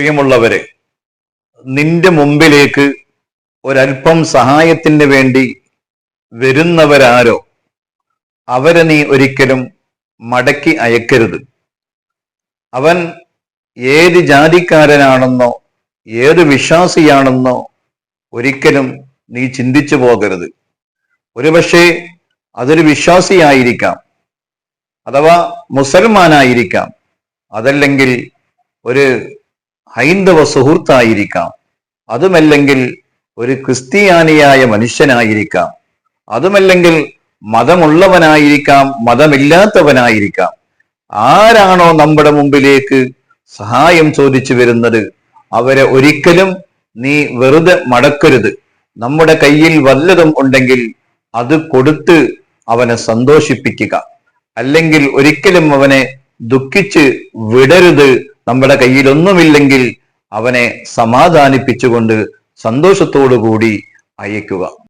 പ്രിയമുള്ളവരെ നിന്റെ മുമ്പിലേക്ക് ഒരൽപ്പം സഹായത്തിന് വേണ്ടി വരുന്നവരാരോ അവരെ നീ ഒരിക്കലും മടക്കി അയക്കരുത്. അവൻ ഏത് ജാതിക്കാരനാണെന്നോ ഏത് വിശ്വാസിയാണെന്നോ ഒരിക്കലും നീ ചിന്തിച്ചു പോകരുത്. ഒരുപക്ഷെ അതൊരു വിശ്വാസിയായിരിക്കാം അഥവാ മുസൽമാനായിരിക്കാം അതല്ലെങ്കിൽ ഒരു ഹൈന്ദവ സുഹൃത്തായിരിക്കാം. അതുമല്ലെങ്കിൽ ഒരു ക്രിസ്ത്യാനിയായ മനുഷ്യനായിരിക്കാം. അതുമല്ലെങ്കിൽ മതമുള്ളവനായിരിക്കാം മതമില്ലാത്തവനായിരിക്കാം. ആരാണോ നമ്മുടെ മുമ്പിലേക്ക് സഹായം ചോദിച്ചു വരുന്നത്? അവരെ ഒരിക്കലും നീ വെറുതെ മടക്കരുത്. നമ്മുടെ കയ്യിൽ വല്ലതും ഉണ്ടെങ്കിൽ അത് കൊടുത്ത് അവനെ സന്തോഷിപ്പിക്കുക. അല്ലെങ്കിൽ ഒരിക്കലും അവനെ ദുഃഖിച്ച് വിടരുത് നമ്മുടെ കയ്യിലൊന്നുമില്ലെങ്കിൽ അവനെ സമാധാനിപ്പിച്ചുകൊണ്ട് സന്തോഷത്തോടു കൂടി അയക്കുക